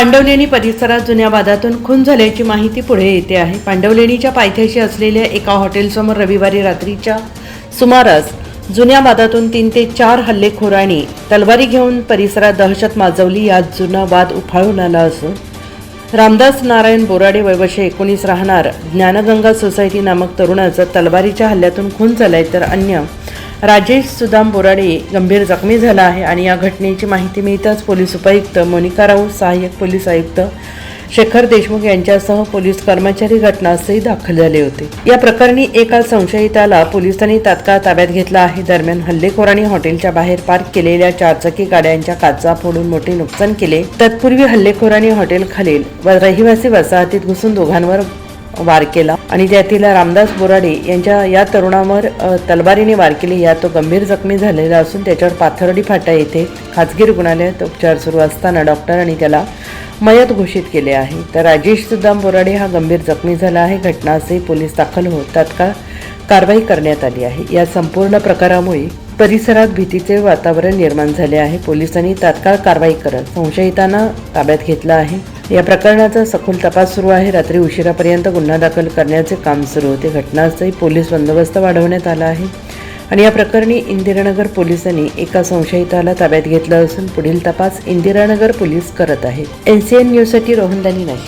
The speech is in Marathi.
पांडवलेणी परिसरात जुन्या वादातून खून झाल्याची माहिती पुढे येते आहे. पांडवलेणीच्या पायथ्याशी असलेल्या एका हॉटेलसमोर रविवारी रात्रीच्या सुमारास जुन्या वादातून तीन ते चार हल्लेखोरांनी तलवारी घेऊन परिसरात दहशत माजवली. यात जुना वाद उफाळून आला असून रामदास नारायण बोराडे वयवशे एकोणीस राहणार ज्ञानगंगा सोसायटी नामक तरुणाचा तलवारीच्या हल्ल्यातून खून झालाय तर अन्य राजेश सुदाम बोराडे गंभीर जखमी झाला आहे आणि या घटनेची माहिती मिळताच पोलीस उपायुक्त मोनिका राऊत सहाय्यक पोलीस आयुक्त शेखर देशमुख यांच्यासह पोलीस कर्मचारी घटनास्थळी दाखल झाले होते. या प्रकरणी एका संशयिताला पोलिसांनी तात्काळ ताब्यात घेतला आहे. दरम्यान हल्लेखोरांनी हॉटेलच्या बाहेर पार्क केलेल्या चारचाकी गाड्यांच्या काचा फोडून मोठे नुकसान केले. तत्पूर्वी हल्लेखोरांनी हॉटेल खालील व रहिवासी वसाहतीत घुसून दोघांवर वार केला. आणि त्यातील रामदास बोराडे यांच्या या तरुणावर तलवारीने वार केली. या तो गंभीर जखमी झालेला असून त्याच्यावर पाथर्डी फाटा येथे खाजगी रुग्णालयात उपचार सुरू असताना डॉक्टरांनी त्याला मयत घोषित केले आहे. तर राजेश सुद्दाम बोराडे हा गंभीर जखमी झाला आहे. घटनास्थळी पोलीस दाखल होत तात्काळ कारवाई करण्यात आली आहे. या संपूर्ण प्रकारामुळे परिसरात भीतीचे वातावरण निर्माण झाले आहे. पोलिसांनी तात्काळ कारवाई करत संशयितांना ताब्यात घेतला आहे. या प्रकरणाचा सखोल तपास सुरू आहे. रात्री उशिरापर्यंत गुन्हा दाखल करण्याचे काम सुरू होते. घटनास्थळी पोलीस बंदोबस्त वाढवण्यात आला आहे. आणि या प्रकरणी इंदिरानगर पोलिसांनी एका संशयिताला ताब्यात घेतलं असून पुढील तपास इंदिरानगर पोलीस करत आहेत. एन सी न्यूजसाठी रोहन दानी नाही